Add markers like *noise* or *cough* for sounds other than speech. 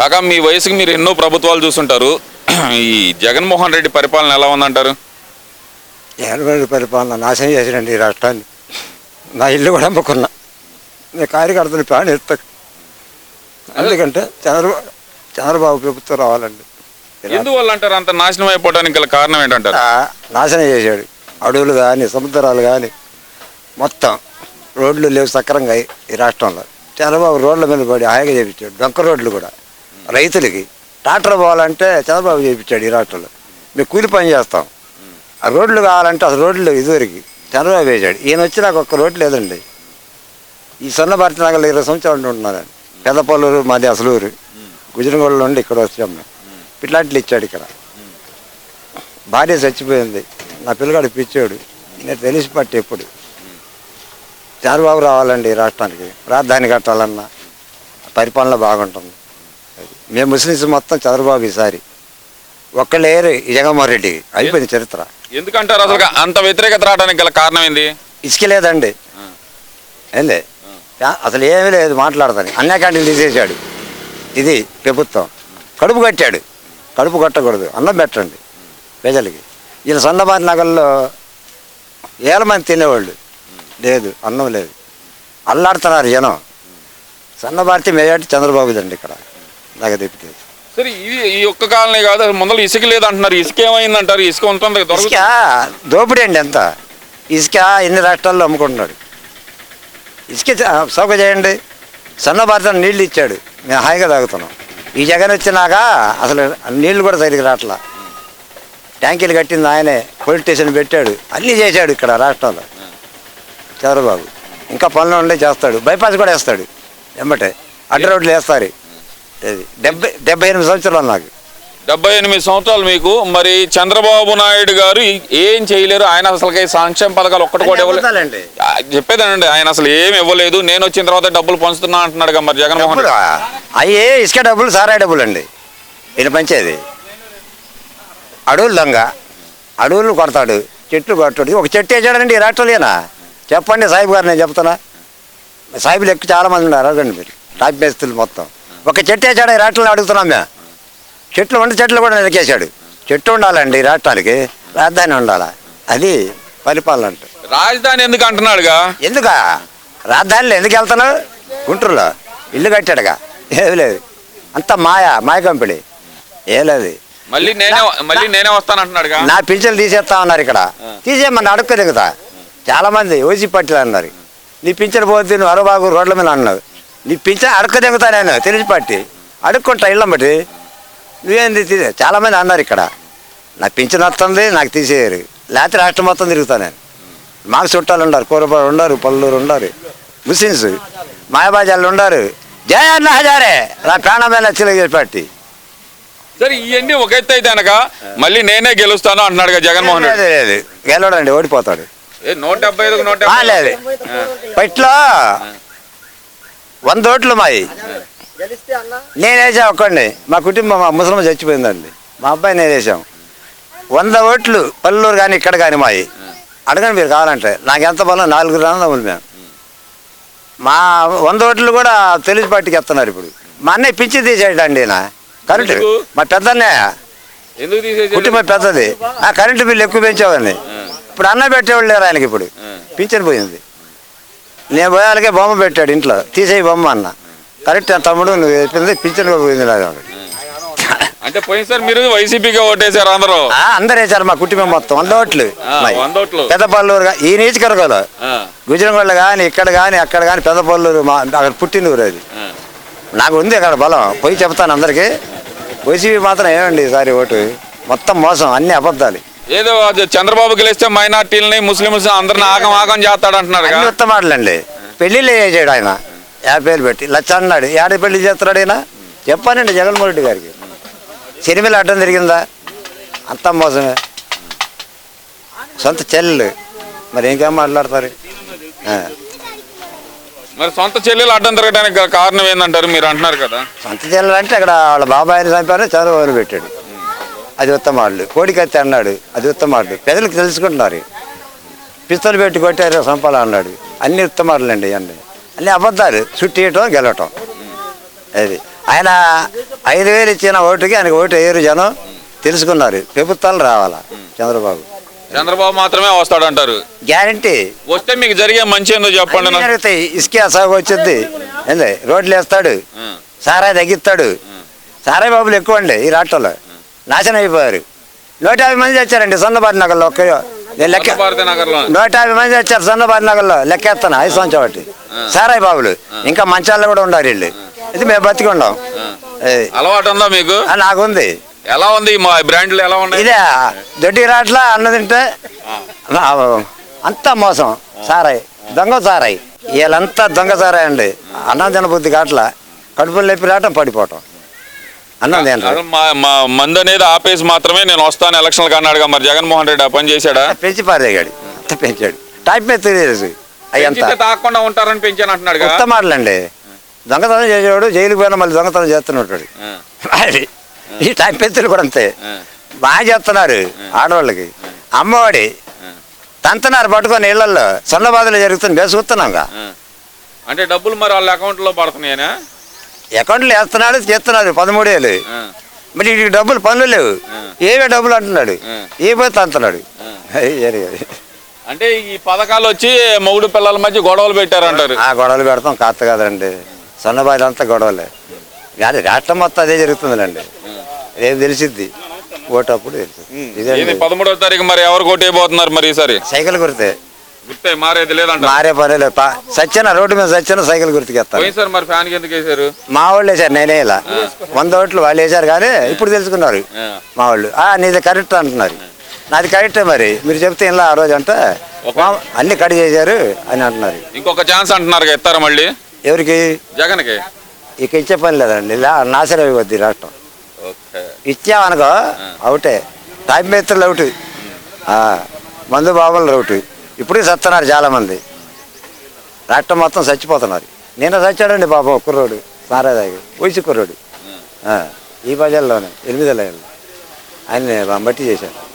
కాక మీ వయసుకి మీరు ఎన్నో ప్రభుత్వాలు చూస్తుంటారు. ఈ జగన్మోహన్ రెడ్డి పరిపాలన ఎలా ఉందంటారు? ఎనభై పరిపాలన నాశనం చేసినండి ఈ రాష్ట్రాన్ని. నా ఇల్లు కూడా అమ్ముకున్నా. నేను కార్యకర్తలు ప్రాణి ఎత్త. ఎందుకంటే చంద్రబాబు చంద్రబాబు ప్రభుత్వం రావాలండి. ఎందువల్ల అంటారు? అంత నాశనం అయిపోవడానికి గల కారణం ఏంటంటారు? నాశనం చేశాడు. అడవులు కానీ సముద్రాలు కానీ మొత్తం రోడ్లు లేవు సక్రంగా ఈ- రాష్ట్రంలో. చంద్రబాబు రోడ్ల మీద పడి హాయిగా చేయించాడు డొంక రోడ్లు కూడా. రైతులకి. ట్రాక్టర్ పోవాలంటే చంద్రబాబు చేయించాడు ఈ రాష్ట్రంలో. మేము కూలి పని చేస్తాం. ఆ రోడ్లు కావాలంటే అసలు రోడ్లు ఇదివరకు చంద్రబాబు వేశాడు. ఈయన వచ్చి నాకు ఒక్క రోడ్డు లేదండి. ఈ సొన్న భారత నగర్లో ఇరవై సంవత్సరాలు ఉంటున్నాను పెద్దపల్లూరు మాది అసలూరు. ఊరు నుండి ఇక్కడ వచ్చాం మేము. ఇట్లాంటిలు ఇచ్చాడు ఇక్కడ. భార్య చచ్చిపోయింది. నా పిల్లగాడు పిచ్చాడు. నేను తెలిసి పట్టి ఎప్పుడు. చంద్రబాబు రావాలండి ఈ రాష్ట్రానికి. రాజధాని కట్టాలన్నా పరిపాలన బాగుంటుంది. మేము ముస్లిమ్స్ మొత్తం చంద్రబాబు ఈసారి. ఒక్కళ్ళేరు జగన్మోహన్ రెడ్డి అయిపోయింది చరిత్ర. ఎందుకంటారు అసలు అంత వ్యతిరేకత రావడానికి గల కారణం ఏంది? ఇసుక లేదండి. ఏంది అసలు ఏమీ లేదు మాట్లాడతాను అన్య క్యాంటీన్లు తీసేసాడు ఇది ప్రభుత్వం. కడుపు కట్టాడు. కడుపు కట్టకూడదు. అన్నం పెట్టండి ప్రజలకి. ఈయన సన్నబారి నగర్లో ఏళ్ళ మంది తినేవాళ్ళు. లేదు అన్నం లేదు. అల్లాడుతున్నారు జనం. సన్నభారతి మెజార్టీ చంద్రబాబుదండి ఇక్కడ. నాకు సరే ఇది ఈ ఒక్క కాలనే కాదు అసలు ముందర ఇసుక లేదు అంటున్నారు ఇసుక ఏమైందంటారు? ఇసుక ఉంటుంది ఇసుక దోపిడీ అండి ఎంత ఇసుక ఎన్ని రాష్ట్రాల్లో అమ్ముకుంటున్నాడు? ఇసుక చ- సౌక చేయండి. సన్న భారతం నీళ్ళు ఇచ్చాడు. మేము హాయిగా తాగుతున్నాం. ఈ జగన్ వచ్చినాక అసలు నీళ్ళు కూడా సరిగ్గా రావట్లా ట్యాంకీలు కట్టింది ఆయనే పోలీస్ స్టేషన్ పెట్టాడు. అన్నీ చేశాడు ఇక్కడ రాష్ట్రంలో. చంద్రబాబు. ఇంకా పనులు ఉండే చేస్తాడు. బైపాస్ కూడా వేస్తాడు. వెంబటే అడ్డ రోడ్లు వేస్తారు. డెబ్బై డెబ్బై ఎనిమిది సంవత్సరాలు నాకు. డెబ్బై ఎనిమిది సంవత్సరాలు మీకు. మరి చంద్రబాబు నాయుడు గారు ఏం చేయలేరు. ఆయన అసలు సంక్షేమ పథకాలు ఒక్కటి కూడా ఇవ్వలేదు చెప్పేదేనండి. ఆయన అసలు ఏం ఇవ్వలేదు. నేను వచ్చిన తర్వాత డబ్బులు పంచుతున్నా అంటున్నాడు మరి జగన్మోహన్. అయ్యే ఇసుక డబ్బులు సారాయి డబ్బులు అండి ఈయన పంచేది. అడవులు దొంగ. అడవులు కొడతాడు. చెట్లు కొట్టాడు. ఒక చెట్టు వేసాడండి ఈ రాష్ట్రంలోనా? చెప్పండి సాహిబ్ గారు నేను చెప్తున్నా. సాహిబులు ఎక్కువ చాలా మంది ఉన్నారు. అడగండి మీరు. టాప్ మేస్తులు మొత్తం. ఒక చెట్టు వేసాడు రాష్ట్రంలో అడుగుతున్నాం మేము. చెట్లు ఉండి చెట్లు కూడా నిలకేశాడు చెట్టు ఉండాలండి రాష్ట్రానికి రాజధాని ఉండాలా? అది పరిపాలన అంటే. రాజధాని ఎందుకు అంటున్నాడుగా? ఎందుకా? రాజధానిలో ఎందుకు వెళ్తున్నావు గుంటూరులో. ఇల్లు కట్టాడుగా. ఏది లేదు. అంత మాయ మాయ కంపెనీ. ఏ లేదు. మళ్ళీ నేనే మళ్ళీ నేనే వస్తాను అంటున్నాడుగా నా పింఛన్లు తీసేస్తా ఉన్నారు ఇక్కడ. తీసేయమని దిగుతా చాలా మంది ఓసీ పట్టిలు అన్నారు. నీ పింఛన్ పోతే నువ్వు అరబాగు రోడ్ల మీద అన్నావు. నీ పింఛన్ అడుక్క దిగుతా నేను తెలిసి పట్టి అడుక్కుంటా ఇళ్ళం బట్టి నువ్వేంది తీసే చాలా మంది అన్నారు ఇక్కడ. నా పింఛన్ వస్తుంది నాకు తీసేయరు. లేకపోతే రాష్ట్రం మొత్తం తిరుగుతా నేను. మాకు చుట్టాలు ఉన్నారు కూరపాడు ఉన్నారు పల్లూరు ఉన్నారు ముస్లిమ్స్ మాయబాజాలు ఉన్నారు. జయ అన్న హజారే నా ప్రాణమైన చిలక పార్టీ. సరే ఇవన్నీ ఒక ఎత్తు అయితే అనక మళ్ళీ నేనే గెలుస్తాను అంటున్నాడుగా జగన్మోహన్ రెడ్డి. లేదు గెలవడండి ఓడిపోతాడు. నూట డెబ్బై ఐదుకు నూట లేదు. పట్లో వంద ఓట్లు మాయి. నేను వేసా ఒక్కండి మా కుటుంబం మా ముసలమ్మ చచ్చిపోయిందండి. మా అబ్బాయి నేను వేసాం వంద ఓట్లు పల్లూరు కానీ ఇక్కడ కానీ మాయి. అడగండి మీరు కావాలంటే. నాకు ఎంత బలం? నాలుగు రాన్నములు మేము. మా వంద ఓట్లు కూడా తెలుగు పార్టీకి ఎత్తున్నారు ఇప్పుడు. మా అన్నయ్య పిచ్చి తీసేయడండి ఈయన. కరెంటు? మా పెద్దన్నయ్య. కుటుంబం పెద్దది. ఆ కరెంటు బిల్లు ఎక్కువ పెంచేవాడిని ఇప్పుడు అన్న పెట్టేవాళ్ళు లేరు ఆయనకి ఇప్పుడు. పింఛన్ పోయింది. నేను పోయాలకే బొమ్మ పెట్టాడు ఇంట్లో. తీసేయి బొమ్మ అన్న. కరెక్ట్ తమ్ముడు నువ్వు చెప్పింది పింఛన్ పోయింది నాకు *laughs* అంటే పోయినసారి మీరు వైసీపీగా ఓటేశారు అందరూ? ఆ, అందరు వేశారు మా కుటుంబం మొత్తం. వంద ఓట్లు. పెద్దపల్లూరు ఈ నీచుకరగలో ఆ, గుజరంగొండ కానీ ఇక్కడ కానీ అక్కడ కానీ పెద్దపల్లూరు మా అక్కడ పుట్టిన ఊరు అది. నాకు ఉంది అక్కడ బలం. పోయి చెప్తాను అందరికీ. వైసీపీ మాత్రం ఏమండి ఈసారి ఓటు? మొత్తం మోసం అన్ని అబద్ధాలు. ఏదో చంద్రబాబు గెలిస్తే మైనార్టీలని ముస్లింస్ అందరిని ఆగం ఆగం చేస్తాడు అంటున్నారుగా అన్ని ఉత్తమాటలండి పెళ్ళిళ్ళు చేసాడు ఆయన. వేలు పెట్టి. లచ్చ అన్నాడు. ఏడ పెళ్ళి చేస్తున్నాడు ఆయన? చెప్పానండి జగన్మోహన్ రెడ్డి గారికి. సినిమాలు అడ్డం జరిగిందా అంతా మోసమే. సొంత చెల్లెలు. మరి ఇంకేం మాట్లాడతారు. మరి సొంత చెల్లెలు అడ్డం తిరగడానికి కారణం ఏందంటారు మీరు అంటున్నారు కదా? సొంత చెల్లెలు అంటే అక్కడ వాళ్ళ బాబాయిని చంపారు చంద్రబాబుని పెట్టాడు. అది ఉత్తమాడు కోడికత్తి అన్నాడు అది ఉత్తమాడు ప్రజలకు తెలుసుకుంటున్నారు పిస్తలు పెట్టి కొట్టారు సంపాల అన్నాడు. అన్ని ఉత్తమాటలండి అన్నీ అన్ని అబద్ధాలు. చుట్టేయటం గెలవటం. అది. ఆయన ఐదు వేలు ఇచ్చిన ఓటుకి ఆయనకి ఓటు వేయరు జనం. తెలుసుకున్నారు. ప్రభుత్వాలు రావాలా చంద్రబాబు? చంద్రబాబు మాత్రమే వస్తాడంటారు. గ్యారంటీ. వస్తే మీకు జరిగే మంచి ఏందో చెప్పండి. జరుగుతాయి. ఇసుక సాగు వచ్చింది. ఏంది? రోడ్లు వేస్తాడు. ఆ, సారాయి తగ్గిస్తాడు. సారాయి బాబులు ఎక్కువ అండి ఈ రాష్ట్రంలో. నాశనం అయిపోయారు. నూట యాభై మంది వచ్చారండి సొన్నబాటి నగర్లో ఒక్క లెక్క నూట యాభై మంది వచ్చారు సొన్నబాటి నగర్లో. లెక్కేస్తాను ఐదు సంవత్సరం ఒకటి. సారాయి బాబులు. ఇంకా మంచాల్లో కూడా ఉండారు వీళ్ళు. ఇది మేము బతికి ఉండం ఏయ్. అలవాటు ఉందా మీకు నాకుంది. ఎలా ఉంది? మా బ్రాండ్లు ఎలా ఉన్నాయి? ఇదే దొడ్డి రాట్లా అన్న తింటే అంతా మోసం. సారాయి. దొంగ సారాయి. వీళ్ళంతా దొంగ సారాయి అండి. అన్నం తినబుద్ధి కాట్లా. కడుపులు లేపి రావటం పడిపోవటం. అన్నం తినరు అసలు మా మా మంది అనేది ఆపేసి మాత్రమే నేను వస్తాను ఎలక్షన్లకు అన్నాడుగా మరి జగన్మోహన్ రెడ్డి ఆ పని చేశాడా? పెంచి పారేగాడు. పెంచాడు. టైప్ మీద తెలియదు అయ్యంతా తాకుండా ఉంటారని పెంచాను అంటున్నాడుగా. కొత్త మాటలండి. దొంగతనం చేసేవాడు జైలుకి పోయినా మళ్ళీ దొంగతనం చేస్తున్నట్టు ఆ, అది ఈ టైప్ పెంచులు కూడా అంతే. బాగా చేస్తున్నారు ఆడవాళ్ళకి. అమ్మఒడి. తంతున్నారు పట్టుకొని ఇళ్ళలో సన్నబాధలు జరుగుతుంది మేము చూస్తున్నాంగా ఆ. అంటే డబ్బులు మరి వాళ్ళ అకౌంట్లో పడుతున్నాయనా? అకౌంట్లు వేస్తున్నాడు చేస్తున్నారు పదమూడు వేలు మరి వీడికి డబ్బులు పనులు లేవు. ఏవే డబ్బులు అంటున్నాడు. ఏ పోతే అంటున్నాడు. అంటే ఈ పథకాలు వచ్చి మొగుడు పిల్లల మధ్య గొడవలు పెట్టారంటారు. ఆ గొడవలు పెడతాం కాస్త కదండి సన్నబాధలు అంతా గొడవలే. కానీ రాష్ట్రం మొత్తం అదే జరుగుతుందిలేండి. రేపు తెలిసిద్ది. ఓటప్పుడు ఇది పదమూడవ తారీఖు మరి ఎవరు కొట్టేయబోతున్నారు మరి ఈసారి? సైకిల్ గుర్తే గుర్తే మారేది లేదంట. మారే పనే లేదు. సత్యన రోడ్డు మీద సత్యన సైకిల్ గుర్తుకెత్తాను పోయినసారి మరి ఫ్యాన్ ఎందుకు వేశారు? మా వాళ్ళు వేశారు నేనే ఇలా. వంద ఓట్లు వాళ్ళు వేశారు కానీ ఇప్పుడు తెలుసుకున్నారు. మా వాళ్ళు. ఆ నీది కరెక్ట్ అంటున్నారు. నాది కరెక్టే మరి. మీరు చెప్తే ఇలా ఆ రోజు అంటే అన్ని కడి చేశారు అని అంటున్నారు. ఇంకొక ఛాన్స్ అంటున్నారు ఇస్తారా మళ్ళీ? ఎవరికి? జగన్కి. ఇక ఇచ్చే పని లేదండి. ఇలా నాశనం అయిపోద్ది ఈ రాష్ట్రం. ఓకే. ఇచ్చామనుకో అవుటే. టైం మేత్రులు అవుట్ మందు బాబులు అవుట్ ఇప్పుడు సత్తున్నారు చాలామంది. రాష్ట్రం మొత్తం చచ్చిపోతున్నారు. నిన్న చచ్చాడండి ఒక కుర్రోడు సారాదాగి వయసు కుర్రోడు. ఈ బజార్లోనే ఎనిమిది ఆయన బట్టి చేశాడు